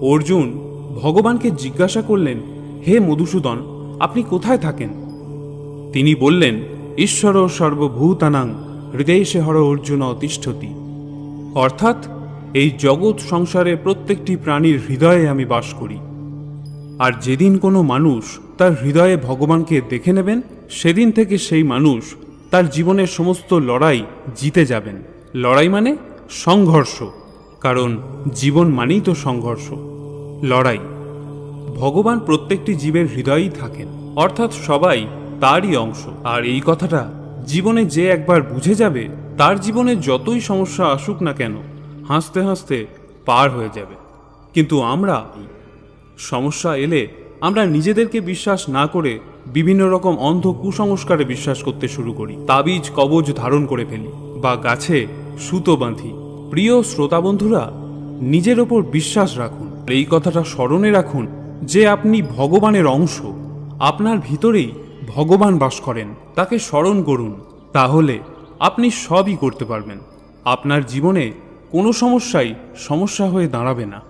অর্জুন ভগবানকে জিজ্ঞাসা করলেন, হে মধুসূদন, আপনি কোথায় থাকেন? তিনি বললেন, ঈশ্বর সর্বভূতানাং, হৃদয়ে হর অর্জুন অতিষ্ঠতি। অর্থাৎ, এই জগৎ সংসারে প্রত্যেকটি প্রাণীর হৃদয়ে আমি বাস করি। আর যেদিন কোনো মানুষ তার হৃদয়ে ভগবানকে দেখে নেবেন, সেদিন থেকে সেই মানুষ তার জীবনের সমস্ত লড়াই জিতে যাবেন। লড়াই মানে সংঘর্ষ, কারণ জীবন মানেই তো সংঘর্ষ। লড়াই। ভগবান প্রত্যেকটি জীবের হৃদয়েই থাকেন, অর্থাৎ সবাই তারই অংশ। আর এই কথাটা জীবনে যে একবার বুঝে যাবে, তার জীবনে যতই সমস্যা আসুক না কেন, হাসতে হাসতে পার হয়ে যাবে। কিন্তু আমরা সমস্যা এলে আমরা নিজেদেরকে বিশ্বাস না করে বিভিন্ন রকম অন্ধ কুসংস্কারে বিশ্বাস করতে শুরু করি। তাবিজ, কবজ ধারণ করে ফেলি বা গাছে সুতো বাঁধি। প্রিয় শ্রোতা বন্ধুরা, নিজের ওপর বিশ্বাস রাখুন। এই কথাটা স্মরণে রাখুন যে আপনি ভগবানের অংশ। আপনার ভিতরেই ভগবান বাস করেন, তাকে স্মরণ করুন। তাহলে আপনি সবই করতে পারবেন। আপনার জীবনে কোনো সমস্যাই সমস্যা হয়ে দাঁড়াবে না।